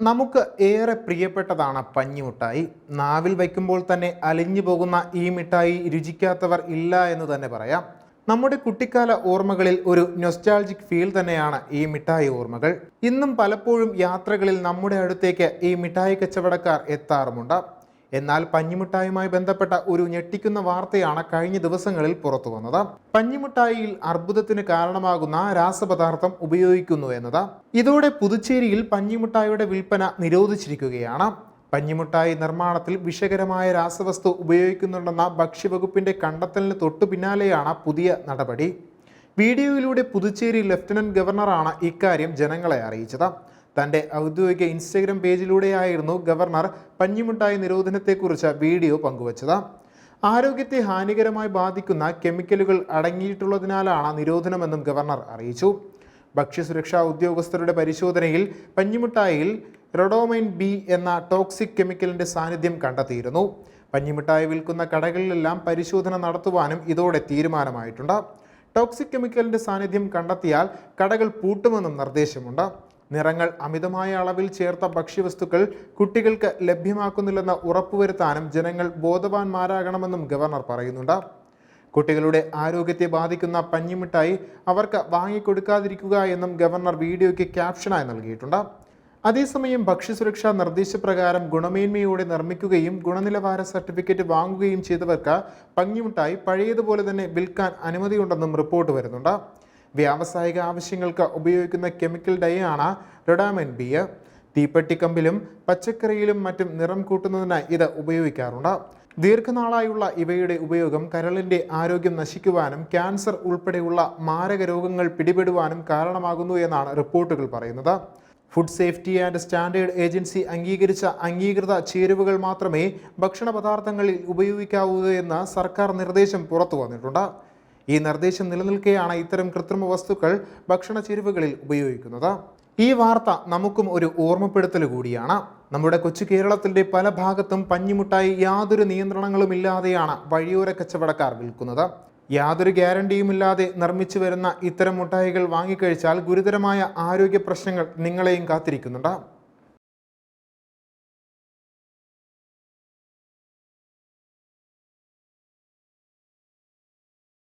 നമുക്ക് ഏറെ പ്രിയപ്പെട്ടതാണ് പഞ്ഞിമുട്ടായി. നാവിൽ വയ്ക്കുമ്പോൾ തന്നെ അലിഞ്ഞു പോകുന്ന ഈ മിഠായി രുചിക്കാത്തവർ ഇല്ല എന്ന് തന്നെ പറയാം. നമ്മുടെ കുട്ടിക്കാല ഓർമ്മകളിൽ ഒരു നൊസ്റ്റാൾജിക് ഫീൽ തന്നെയാണ് ഈ മിഠായി ഓർമ്മകൾ. ഇന്നും പലപ്പോഴും യാത്രകളിൽ നമ്മുടെ അടുത്തേക്ക് ഈ മിഠായി കച്ചവടക്കാർ എത്താറുമുണ്ട്. എന്നാൽ പഞ്ഞിമുട്ടായുമായി ബന്ധപ്പെട്ട ഒരു ഞെട്ടിക്കുന്ന വാർത്തയാണ് കഴിഞ്ഞ ദിവസങ്ങളിൽ പുറത്തു വന്നത്. പഞ്ഞിമിഠായിയിൽ അർബുദത്തിന് കാരണമാകുന്ന രാസപദാർത്ഥം ഉപയോഗിക്കുന്നു എന്നത്. ഇതോടെ പുതുച്ചേരിയിൽ പഞ്ഞിമിഠായിയുടെ വിൽപ്പന നിരോധിച്ചിരിക്കുകയാണ്. പഞ്ഞിമുട്ടായി നിർമ്മാണത്തിൽ വിഷകരമായ രാസവസ്തു ഉപയോഗിക്കുന്നുണ്ടെന്ന ഭക്ഷ്യവകുപ്പിന്റെ കണ്ടെത്തലിന് തൊട്ടു പിന്നാലെയാണ് പുതിയ നടപടി. വീഡിയോയിലൂടെ പുതുച്ചേരി ലഫ്റ്റനന്റ് ഗവർണറാണ് ഇക്കാര്യം ജനങ്ങളെ അറിയിച്ചത്. തന്റെ ഔദ്യോഗിക ഇൻസ്റ്റഗ്രാം പേജിലൂടെയായിരുന്നു ഗവർണർ പഞ്ഞിമുട്ടായി നിരോധനത്തെക്കുറിച്ച് വീഡിയോ പങ്കുവച്ചത്. ആരോഗ്യത്തെ ഹാനികരമായി ബാധിക്കുന്ന കെമിക്കലുകൾ അടങ്ങിയിട്ടുള്ളതിനാലാണ് നിരോധനമെന്നും ഗവർണർ അറിയിച്ചു. ഭക്ഷ്യസുരക്ഷാ ഉദ്യോഗസ്ഥരുടെ പരിശോധനയിൽ പഞ്ഞിമുട്ടായിൽ റൊഡോമൈൻ ബി എന്ന ടോക്സിക് കെമിക്കലിന്റെ സാന്നിധ്യം കണ്ടെത്തിയിരുന്നു. പഞ്ഞിമിഠായി വിൽക്കുന്ന കടകളിലെല്ലാം പരിശോധന നടത്തുവാനും ഇതോടെ തീരുമാനമായിട്ടുണ്ട്. ടോക്സിക് കെമിക്കലിന്റെ സാന്നിധ്യം കണ്ടെത്തിയാൽ കടകൾ പൂട്ടുമെന്നും നിർദ്ദേശമുണ്ട്. നിറങ്ങൾ അമിതമായ അളവിൽ ചേർത്ത ഭക്ഷ്യവസ്തുക്കൾ കുട്ടികൾക്ക് ലഭ്യമാക്കുന്നില്ലെന്ന് ഉറപ്പുവരുത്താനും ജനങ്ങൾ ബോധവാന്മാരാകണമെന്നും ഗവർണർ പറയുന്നുണ്ട്. കുട്ടികളുടെ ആരോഗ്യത്തെ ബാധിക്കുന്ന പഞ്ഞിമിഠായി അവർക്ക് വാങ്ങിക്കൊടുക്കാതിരിക്കുക എന്നും ഗവർണർ വീഡിയോയ്ക്ക് ക്യാപ്ഷനായി നൽകിയിട്ടുണ്ട്. അതേസമയം ഭക്ഷ്യസുരക്ഷാ നിർദ്ദേശപ്രകാരം ഗുണമേന്മയോടെ നിർമ്മിക്കുകയും ഗുണനിലവാര സർട്ടിഫിക്കറ്റ് വാങ്ങുകയും ചെയ്തവർക്ക് പഞ്ഞിമിഠായി പഴയതുപോലെ തന്നെ വിൽക്കാൻ അനുമതിയുണ്ടെന്നും റിപ്പോർട്ട് വരുന്നുണ്ട്. വ്യാവസായിക ആവശ്യങ്ങൾക്ക് ഉപയോഗിക്കുന്ന കെമിക്കൽ ഡൈയാണ് റെഡാമൻ ബി. തീപ്പെട്ടിക്കമ്പിലും പച്ചക്കറിയിലും മറ്റും നിറം കൂട്ടുന്നതിനായി ഇത് ഉപയോഗിക്കാറുണ്ട്. ദീർഘനാളായുള്ള ഇവയുടെ ഉപയോഗം കരളിന്റെ ആരോഗ്യം നശിക്കുവാനും ക്യാൻസർ ഉൾപ്പെടെയുള്ള മാരക രോഗങ്ങൾ പിടിപെടുവാനും കാരണമാകുന്നു എന്നാണ് റിപ്പോർട്ടുകൾ പറയുന്നത്. Food safety and standard agency അംഗീകരിച്ച അംഗീകൃത ചേരുവകൾ മാത്രമേ ഭക്ഷണ പദാർത്ഥങ്ങളിൽ ഉപയോഗിക്കാവൂ എന്ന് സർക്കാർ നിർദ്ദേശം പുറത്തു വന്നിട്ടുണ്ട്. ഈ നിർദ്ദേശം നിലനിൽക്കെയാണ് ഇത്തരം കൃത്രിമ വസ്തുക്കൾ ഭക്ഷണ ചേരുവകളിൽ ഉപയോഗിക്കുന്നത്. ഈ വാർത്ത നമുക്കും ഒരു ഓർമ്മപ്പെടുത്തൽ കൂടിയാണ്. നമ്മുടെ കൊച്ചു കേരളത്തിന്റെ പല ഭാഗത്തും പഞ്ഞിമുട്ടായി യാതൊരു നിയന്ത്രണങ്ങളും ഇല്ലാതെയാണ് വഴിയോര കച്ചവടക്കാർ വിൽക്കുന്നത്. യാതൊരു ഗ്യാരണ്ടിയുമില്ലാതെ നിർമ്മിച്ചു വരുന്ന ഇത്തരം മുട്ടായികൾ വാങ്ങിക്കഴിച്ചാൽ ഗുരുതരമായ ആരോഗ്യ പ്രശ്നങ്ങൾ നിങ്ങളെയും കാത്തിരിക്കുന്നുണ്ട്.